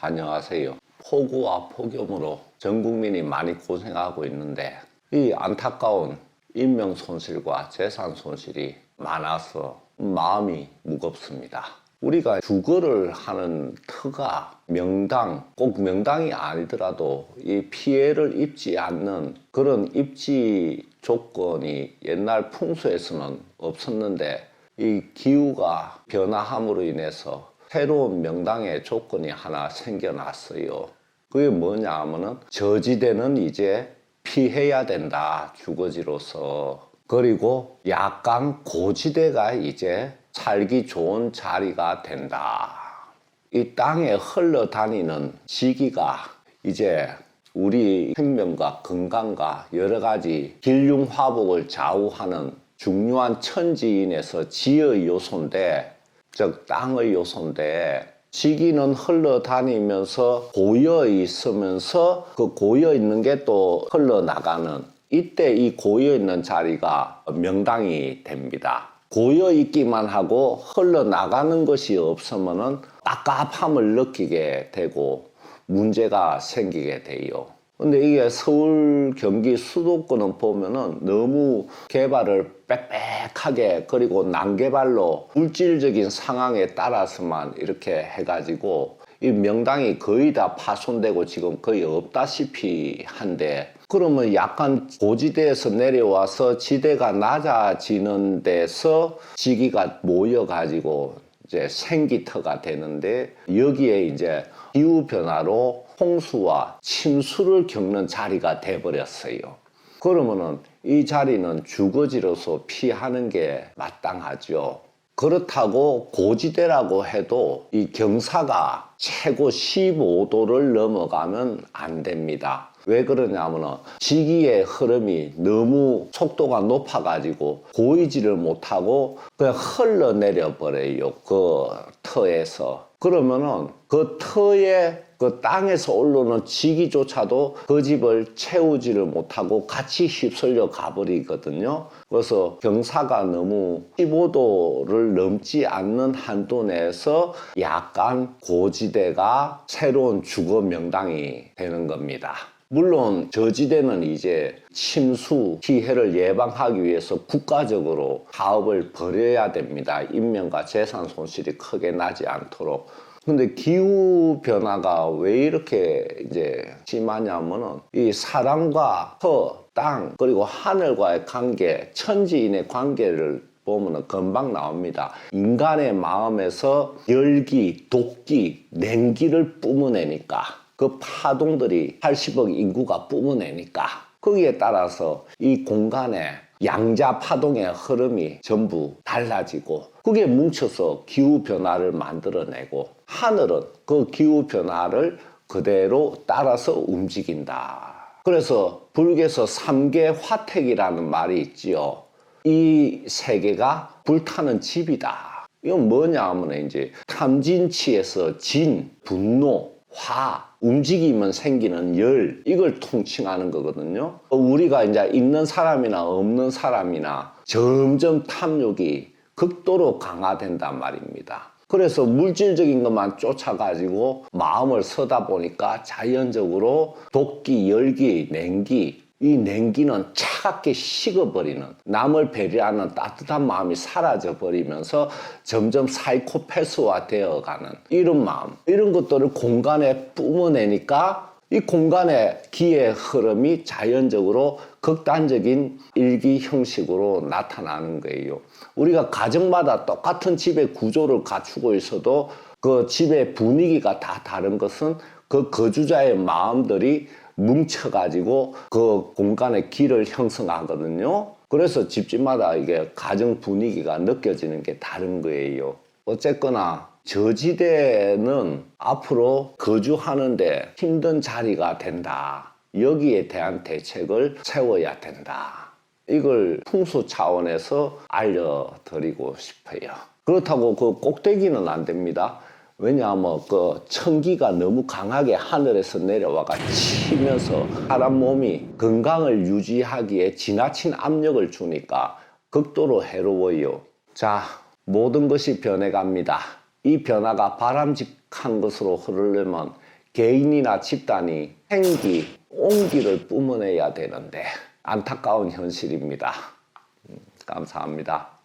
안녕하세요. 폭우와 폭염으로 전 국민이 많이 고생하고 있는데 이 안타까운 인명 손실과 재산 손실이 많아서 마음이 무겁습니다. 우리가 주거를 하는 터가 명당, 꼭 명당이 아니더라도 이 피해를 입지 않는 그런 입지 조건이 옛날 풍수에서는 없었는데 이 기후가 변화함으로 인해서 새로운 명당의 조건이 하나 생겨났어요. 그게 뭐냐 하면은 저지대는 이제 피해야 된다 주거지로서 그리고 약간 고지대가 이제 살기 좋은 자리가 된다. 이 땅에 흘러다니는 시기가 이제 우리 생명과 건강과 여러 가지 길흉 화복을 좌우하는 중요한 천지인에서 지의 요소인데 즉 땅의 요소인데 시기는 흘러다니면서 고여 있으면서 그 고여 있는 게 또 흘러나가는 이때 이 고여 있는 자리가 명당이 됩니다. 고여 있기만 하고 흘러나가는 것이 없으면은 깝깝함을 느끼게 되고 문제가 생기게 돼요. 근데 이게 서울, 경기 수도권은 보면은 너무 개발을 빽빽하게 그리고 난개발로 물질적인 상황에 따라서만 이렇게 해가지고 이 명당이 거의 다 파손되고 지금 거의 없다시피 한데 그러면 약간 고지대에서 내려와서 지대가 낮아지는 데서 지기가 모여가지고 이제 생기터가 되는데 여기에 이제 기후 변화로 홍수와 침수를 겪는 자리가 돼 버렸어요. 그러면은 이 자리는 주거지로서 피하는 게 마땅하죠. 그렇다고 고지대라고 해도 이 경사가 최고 15도를 넘어가면 안 됩니다. 왜 그러냐면은 지기의 흐름이 너무 속도가 높아가지고 고이지를 못하고 그냥 흘러내려 버려요. 그 터에서. 그러면은 그 터에 그 땅에서 올라오는 지기조차도 그 집을 채우지를 못하고 같이 휩쓸려 가버리거든요. 그래서 경사가 너무 15도를 넘지 않는 한도 내에서 약간 고지대가 새로운 주거 명당이 되는 겁니다. 물론 저지대는 이제 침수 피해를 예방하기 위해서 국가적으로 사업을 벌여야 됩니다. 인명과 재산 손실이 크게 나지 않도록. 근데 기후 변화가 왜 이렇게 이제 심하냐면은 이 사람과 터, 땅 그리고 하늘과의 관계, 천지인의 관계를 보면은 금방 나옵니다. 인간의 마음에서 열기, 독기, 냉기를 뿜어내니까 그 파동들이 80억 인구가 뿜어내니까 거기에 따라서 이 공간에 양자 파동의 흐름이 전부 달라지고 그게 뭉쳐서 기후 변화를 만들어내고 하늘은 그 기후 변화를 그대로 따라서 움직인다. 그래서 불교에서 삼계 화택이라는 말이 있지요. 이 세계가 불타는 집이다. 이건 뭐냐 하면 이제 탐진치에서 진, 분노, 화, 움직이면 생기는 열, 이걸 통칭하는 거거든요. 우리가 이제 있는 사람이나 없는 사람이나 점점 탐욕이 극도로 강화된단 말입니다. 그래서 물질적인 것만 쫓아가지고 마음을 서다 보니까 자연적으로 독기, 열기, 냉기, 이 냉기는 차갑게 식어버리는 남을 배려하는 따뜻한 마음이 사라져 버리면서 점점 사이코패스화 되어가는 이런 마음 이런 것들을 공간에 뿜어내니까 이 공간의 기의 흐름이 자연적으로 극단적인 일기 형식으로 나타나는 거예요. 우리가 가정마다 똑같은 집의 구조를 갖추고 있어도 그 집의 분위기가 다 다른 것은 그 거주자의 마음들이 뭉쳐가지고 그 공간의 길을 형성하거든요. 그래서 집집마다 이게 가정 분위기가 느껴지는 게 다른 거예요. 어쨌거나 저지대는 앞으로 거주하는데 힘든 자리가 된다. 여기에 대한 대책을 세워야 된다. 이걸 풍수 차원에서 알려드리고 싶어요. 그렇다고 그 꼭대기는 안 됩니다. 왜냐하면 그 천기가 너무 강하게 하늘에서 내려와가 치면서 사람 몸이 건강을 유지하기에 지나친 압력을 주니까 극도로 해로워요. 자, 모든 것이 변해갑니다. 이 변화가 바람직 악한 것으로 흐르려면 개인이나 집단이 생기, 온기를 뿜어내야 되는데 안타까운 현실입니다. 음, 감사합니다.